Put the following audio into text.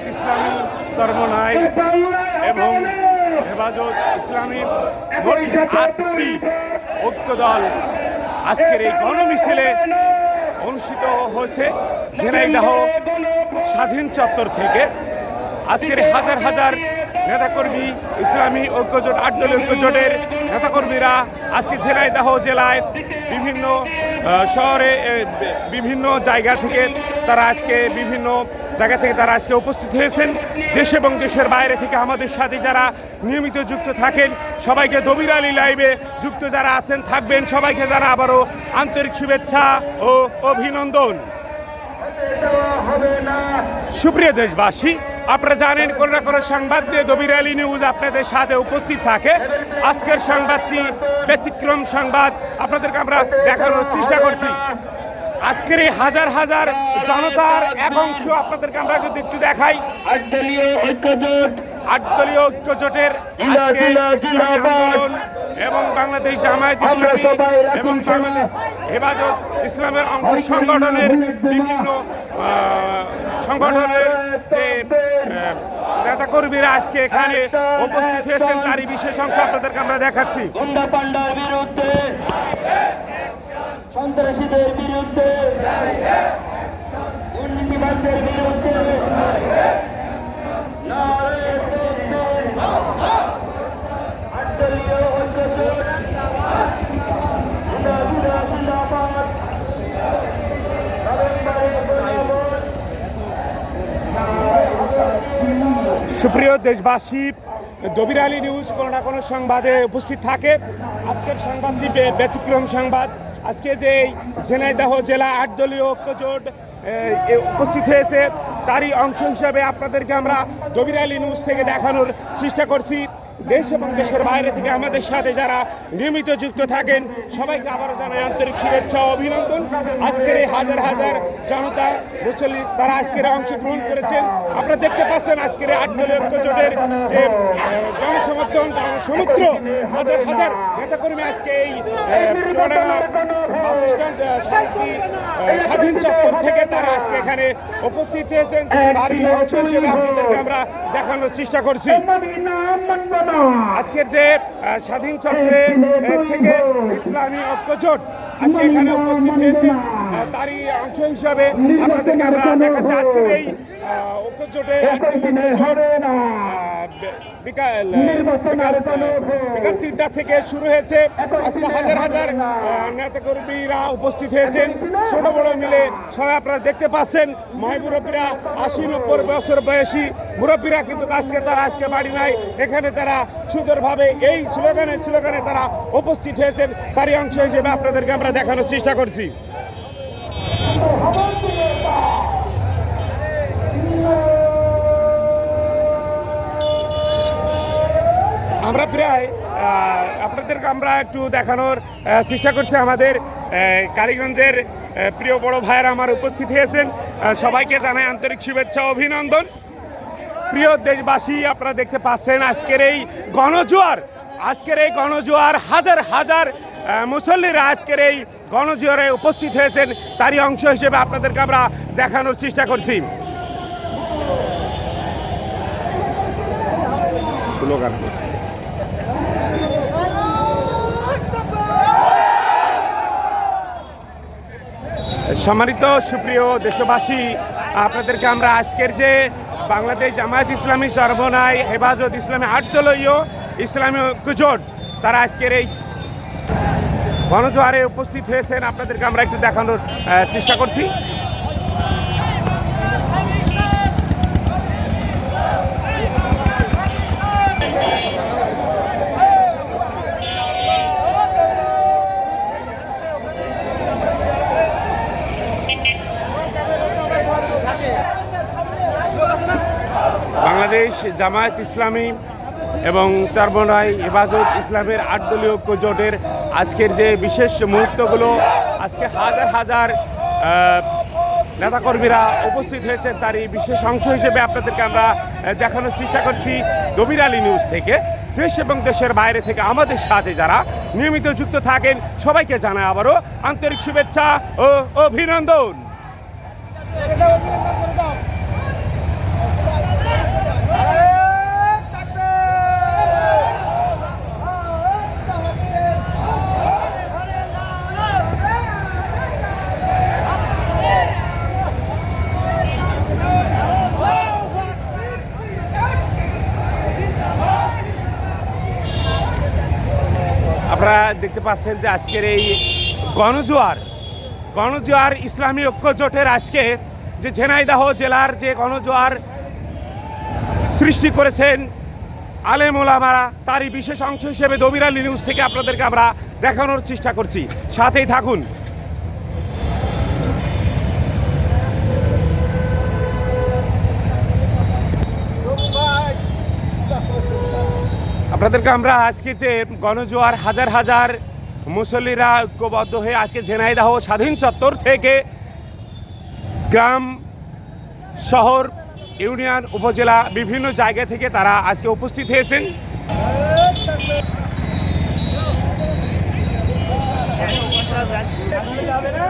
জামায়াত ইসলামী সর্বনায় বাংলায় এবং হেফাজত ইসলামী আটটি ঐক্য দল আজকের এই গণমিছিলে অনুষ্ঠিত হয়েছে ঝিনাইদহ স্বাধীন চত্বর থেকে। আজকের হাজার হাজার নেতাকর্মী, ইসলামী ঐক্যজোট আটদলীয় ঐক্যজোটের নেতাকর্মীরা আজকে ঝিনাইদহ জেলায় বিভিন্ন শহরে বিভিন্ন জায়গা থেকে তারা আজকে বিভিন্ন জায়গা থেকে তারা আজকে উপস্থিত হয়েছেন। দেশ এবং দেশের বাইরে থেকে আমাদের সাথে যারা নিয়মিত যুক্ত থাকেন, সবাইকে দবির আলী লাইভে যুক্ত যারা আছেন, থাকবেন। সবাইকে যারা আবারও আন্তরিক শুভেচ্ছা ও অভিনন্দন। সুপ্রিয় দেশবাসী, আপনারা জানেন কোনো না কোনো সংবাদ দিয়ে দবির আলী নিউজ আপনাদের সাথে উপস্থিত থাকে। আজকের সংবাদটি ব্যতিক্রম সংবাদ। আপনাদেরকে আমরা দেখানোর চেষ্টা করছি। আজকের এই হাজার হাজার জনতার এক অংশ আপনাদেরকে আমরা যদি একটু দেখাই। আটদলীয় ঐক্যজোট। আটদলীয় ঐক্য জোটের জিলা, আজকে জিলা, ইসলামী জিন্দাবাদ। আন্দোলন এবং বাংলাদেশ জামায়াত ইসলামী এবং বাংলাদেশ হেফাজত ইসলামের অঙ্গ সংগঠনের বিভিন্ন সংগঠনের যে নেতাকর্মীরা আজকে এখানে উপস্থিত হয়েছেন তারই বিশেষ অংশ আপনাদেরকে আমরা দেখাচ্ছি। সন্ত্রাসীদের বিরুদ্ধে। দুর্নীতিবাদদের বিরুদ্ধে। সুপ্রিয় দেশবাসী, দবির আলী নিউজ, কোনো না কোনো সংবাদে উপস্থিত থাকে। আজকের সংবাদটি ব্যতিক্রম সংবাদ। আজকে যে সেনাইদাহ জেলা আটদলীয় ঐক্যজোট এ, এ উপস্থিত হয়েছে তারই অংশ হিসাবে আপনাদেরকে আমরা দবির আলী নিউজ থেকে দেখানোর চেষ্টা করছি। দেশ এবং দেশের বাইরে থেকে আমাদের সাথে যারা নিয়মিত যুক্ত থাকেন, সবাইকে আবারও জানাই আন্তরিক শুভেচ্ছা অভিনন্দন। আজকের এই হাজার হাজার জনতা মুসল্লি, তারা আজকের অংশগ্রহণ করেছেন। আপনারা দেখতে পাচ্ছেন আজকের এই আটদলীয় জোটের যে জনসমর্থন জনসমুদ্র হাজার হাজার নেতাকর্মী আজকে এই স্বাধীন চত্বর থেকে তারা আজকে এখানে উপস্থিত হয়েছেন। তারই অংশ হিসেবে আপনাদেরকে আমরা দেখানোর চেষ্টা করছি। আজকের যে স্বাধীন চক্রের থেকে ইসলামী ঐক্যজোট আজকে এখানে উপস্থিত হয়েছে তারই অংশ হিসাবে আপনাদেরকে আমরা দেখাচ্ছি। আজকের এই ঐক্যজোটে বিকাল তিনটা থেকে শুরু হয়েছে। আজকে হাজার হাজার নেতাকর্মীরা উপস্থিত হয়েছেন। ছোট বড় মিলে সবাই আপনারা দেখতে পাচ্ছেন। মাই মুরব্বীরা আশি নব্বই বছর বয়সী। মুরব্বীরা কিন্তু আজকে তারা আজকে বাড়ি নাই। এখানে তারা সুন্দরভাবে এই স্লোগানে স্লোগানে তারা উপস্থিত হয়েছেন। তারই অংশ হিসেবে আপনাদেরকে আমরা দেখানোর চেষ্টা করছি। আমরা প্রায় আপনাদেরকে আমরা একটু দেখানোর চেষ্টা করছি আমাদের কালীগঞ্জের প্রিয় বড় ভাইয়েরা আমার উপস্থিত হয়েছেন সবাইকে জানাই আন্তরিক শুভেচ্ছা, অভিনন্দন। প্রিয় দেশবাসী, আপনারা দেখতে পাচ্ছেন আজকের এই গণজোয়ার, আজকের এই গণজোয়ার হাজার হাজার মুসল্লিরা আজকের এই গণজোয়ারে উপস্থিত হয়েছেন। তারই অংশ হিসেবে আপনাদেরকে আমরা দেখানোর চেষ্টা করছি। সম্মানিত সুপ্রিয় দেশবাসী, আপনাদেরকে আমরা আজকের যে বাংলাদেশ জামায়াত ইসলামী সর্বনায় হেফাজত ইসলামী আটদলীয় ইসলামী ঐক্যজোট তারা আজকের এই গণজোয়ারে উপস্থিত হয়েছেন। আপনাদেরকে আমরা একটু দেখানোর চেষ্টা করছি। বাংলাদেশ জামায়াত ইসলামী এবং চরমনাই হেফাজত ইসলামের আটদলীয় ঐক্য জোটের আজকের যে বিশেষ মুহূর্তগুলো, আজকে হাজার হাজার নেতাকর্মীরা উপস্থিত হয়েছেন তারই বিশেষ অংশ হিসেবে আপনাদেরকে আমরা দেখানোর চেষ্টা করছি দবির আলী নিউজ থেকে। দেশ এবং দেশের বাইরে থেকে আমাদের সাথে যারা নিয়মিত যুক্ত থাকেন, সবাইকে জানায় আবারও আন্তরিক শুভেচ্ছা ও অভিনন্দন। আপনারা দেখতে পাচ্ছেন যে আজকের এই গণজোয়ার গণজোয়ার ইসলামী ঐক্য জোটের আজকে যে ঝেনাইদাহ জেলার যে গণজোয়ার সৃষ্টি করেছেন আলেম ওলামারা, তারই বিশেষ অংশ হিসেবে দবিরালি নিউজ থেকে আপনাদেরকে আমরা দেখানোর চেষ্টা করছি। সাথেই থাকুন। আপনাদেরকে আমরা আজকে যে গণজোয়ার হাজার হাজার মুসল্লিরা ঐক্যবদ্ধ হয়ে আজকে ঝেনাইদাহ স্বাধীন চত্বর থেকে গ্রাম, শহর, ইউনিয়ন, উপজেলা, বিভিন্ন জায়গা থেকে তারা আজকে উপস্থিত হয়েছেন। যাবে না